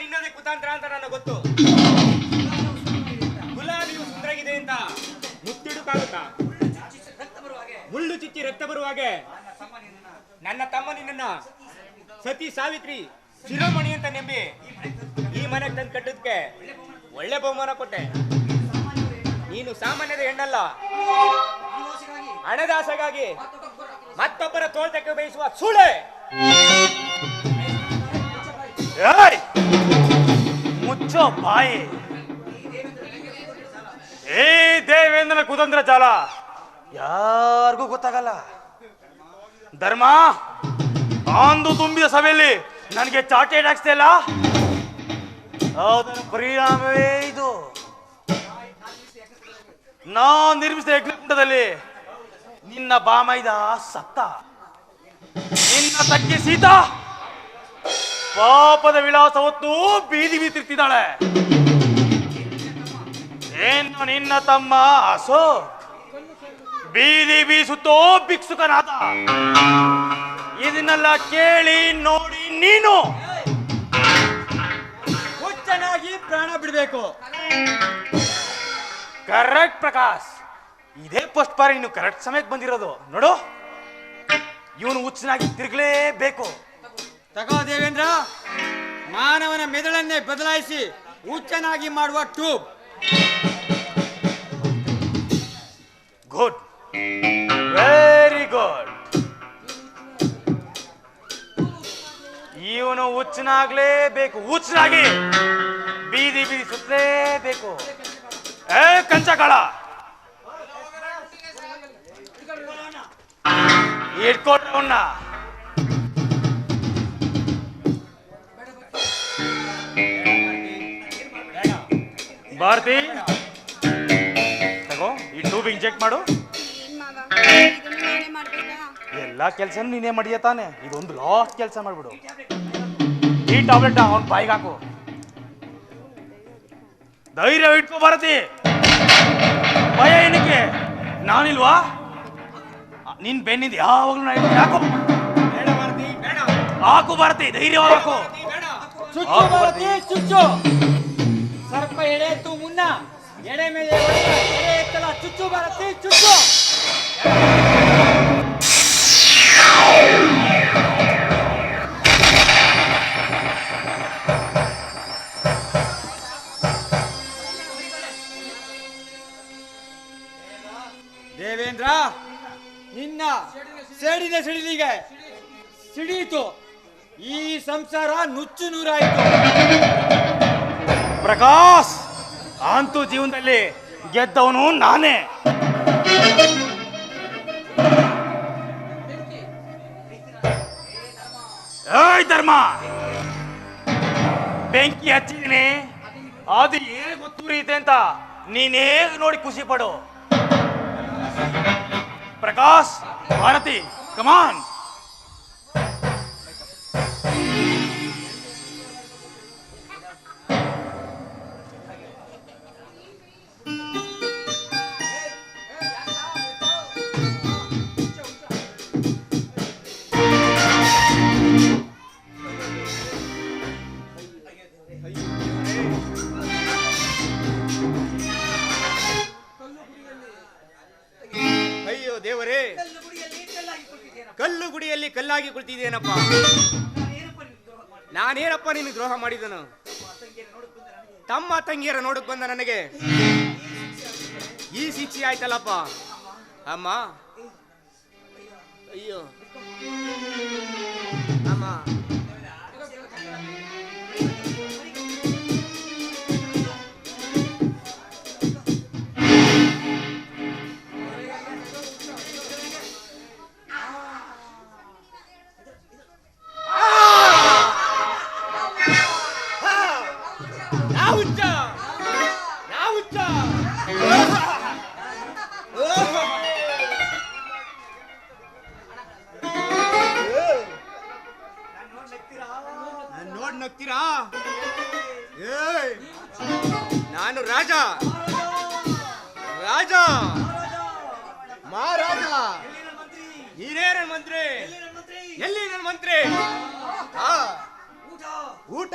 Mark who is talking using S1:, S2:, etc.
S1: ನಿನ್ನದೇ ಕುತಾಂತರ ಅಂತ ನನಗೆ ಗೊತ್ತು. ಗುಲಾಬಿಯು ಸುಂದರಾಗಿದೆ ಅಂತ ಮುತ್ತಿಡುಕಾಗುತ್ತಾ ಮುಳ್ಳು ಚುಚ್ಚಿ ರಕ್ತ ಬರುವಾಗೆ ನನ್ನ ತಮ್ಮ ನಿನ್ನ ಸತಿ ಸಾವಿತ್ರಿ ಶಿರೋಮಣಿ ಅಂತ ನೆಂಬಿ ಈ ಮನೆಗೆ ತಂದು ಕಟ್ಟಿದ್ಕೆ ಒಳ್ಳೆ ಬಹುಮಾನ ಕೊಟ್ಟೆ. ನೀನು ಸಾಮಾನ್ಯದ ಹೆಣ್ಣಲ್ಲ. ಹಣದಾಸಗಾಗಿ ಮತ್ತೊಬ್ಬರ ತೋಳ್ತಕ್ಕೆ ಬಯಸುವ ಸುಳೆ
S2: ಮುಚ್ಚೋ ಬಾಯಿ. ಏ ದೇವೇಂದ್ರನ ಕುತಂತ್ರ ಜಾಲ. ಯಾರಿಗೂ ಗೊತ್ತಾಗಲ್ಲ. ಧರ್ಮ ಅಂದು ತುಂಬಿದ ಸಭೆಯಲ್ಲಿ ನನಗೆ ಚಾಟೇಟ್ ಹಾಕ್ಸ್ತಿಲ್ಲ ಅದರ ಪರಿಣಾಮವೇ ಇದು? ನಾ ನಿರ್ಮಿಸಿದ ಯಜ್ಞಕುಂಡದಲ್ಲಿ ನಿನ್ನ ಬಾಮೈದ ಸತ್ತ. ನಿನ್ನ ತಗ್ಗೆ ಸೀತಾ. ಪಾಪದ ವಿಳಾಸ ಹೊತ್ತು ಬೀದಿ ಬೀತಿರ್ತಿದ್ದಾಳೆ. ಏನು ನಿನ್ನ ತಮ್ಮ ಅಸೋ ಬೀದಿ ಬೀಸುತ್ತೋ ಭಿಕ್ಷುಕನಾದ. ಇದನ್ನೆಲ್ಲ ಕೇಳಿ ನೋಡಿ ನೀನು.
S3: ಹುಚ್ಚನಾಗಿ ಪ್ರಾಣ ಬಿಡಬೇಕು.
S2: ಕರೆಕ್ಟ್ ಪ್ರಕಾಶ್. ಇದೇ ಫಸ್ಟ್ ಬಾರಿ ನೀನು ಕರೆಕ್ಟ್ ಸಮಯಕ್ಕೆ ಬಂದಿರೋದು. ನೋಡು. ಇವನು ಹುಚ್ಚನಾಗಿ ತಿರುಗಲೇಬೇಕು.
S3: ತಗೋ ದೇವೇಂದ್ರ. ಮಾನವನ ಮೆದುಳನ್ನೇ ಬದಲಾಯಿಸಿ ಹುಚ್ಚನಾಗಿ ಮಾಡುವ ಟ್ಯೂಬ್.
S2: ಗುಡ್ ವೆರಿ ಗುಡ್ ಇವನು ಹುಚ್ಚನಾಗ್ಲೇಬೇಕು. ಹುಚ್ಚನಾಗಿ. ಬೀದಿ ಬೀದಿ ಸುತ್ತಲೇಬೇಕು. ಏ ಕಂಚಕಾಳ ಇಟ್ಕೊಟ್ರೆ ಭಾರತಿ. ತಗೋ ಈ ಟ್ಯೂಬ್ ಇಂಜೆಕ್ಟ್ ಮಾಡು.
S4: ಏನ್ ಮಾವ? ಇದನ್ನು ನಾನೇ ಮಾಡ್ಬೇಕಾ
S2: ಎಲ್ಲ ಕೆಲಸ ನೀನೇ ಮಾಡಿಯ ತಾನೆ? ಇದೊಂದು ಲಾಸ್ಟ್ ಕೆಲಸ ಮಾಡ್ಬಿಡು. ಈ ಟ್ಯಾಬ್ಲೆಟ್ ಅವನ್ ಬಾಯಿಗೆ ಹಾಕು. ಧೈರ್ಯ ಇಟ್ಕೋ ಭಾರತಿ. ಭಯ ಏನಕ್ಕೆ? ನಾನಿಲ್ವಾ? ನಿನ್ ಬೆನ್ನಿಂದ ಯಾವಾಗ್ಲೂ ನಾ ಇರ್ತೀನಿ. ಹಾಕು.
S1: ಬೇಡ ಭಾರತಿ ಬೇಡ.
S2: ಹಾಕು ಭಾರತಿ ಧೈರ್ಯವಾಗಿ ಹಾಕು.
S1: ಬೇಡ.
S3: ಚುಚ್ಚು ಭಾರತಿ, ಚುಚ್ಚು. ಸರ್ಪ ಎಡೆ ಎತ್ತು ಮುನ್ನ, ಎಡೆ ಮೇಲೆ ಎಡೆ ಎತ್ತಲ ಚುಚ್ಚು ಬರುತ್ತೆ ಚುಚ್ಚು. ದೇವೇಂದ್ರ, ನಿನ್ನ ಸೇಡಿನ ಸಿಡಿಲಿಗೆ ಸಿಡಿಯಿತು ಈ ಸಂಸಾರ ನುಚ್ಚು ನೂರಾಯಿತು.
S2: ಪ್ರಕಾಶ್! ಅಂತೂ ಜೀವನದಲ್ಲಿ ಗೆದ್ದವನು ನಾನೇ. ಏಯ್ ಧರ್ಮ! ಬೆಂಕಿ ಹಚ್ಚಿದೀನಿ. ಅದು ಹೇಗೆ ಗೊತ್ತೂರಿದೆ ಅಂತ ನೀನೇ ನೋಡಿ ಖುಷಿ ಪಡು. ಪ್ರಕಾಶ್, ಭಾರತಿ ಕಮಾನ್
S1: ಕಲ್ಲಾಗಿ ಕುಳಿತಿದ್ದೇನಪ್ಪ ನಾನೇನಪ್ಪ ನಿನ್ಗೆ ದ್ರೋಹ ಮಾಡಿದನು? ತಮ್ಮ ತಂಗಿಯರ ನೋಡಕ್ ಬಂದ ನನಗೆ. ಈ ಶಿಕ್ಷೆ ಆಯ್ತಲ್ಲಪ್ಪ? ಅಮ್ಮ? ಅಯ್ಯೋ. ನಾನು ರಾಜ. ರಾಜ. ಮಹಾರಾಜ. ನೀನೇ ನನ್ನ ಮಂತ್ರಿ. ಎಲ್ಲಿ ನನ್ನ ಮಂತ್ರಿ? ಊಟ. ಊಟ.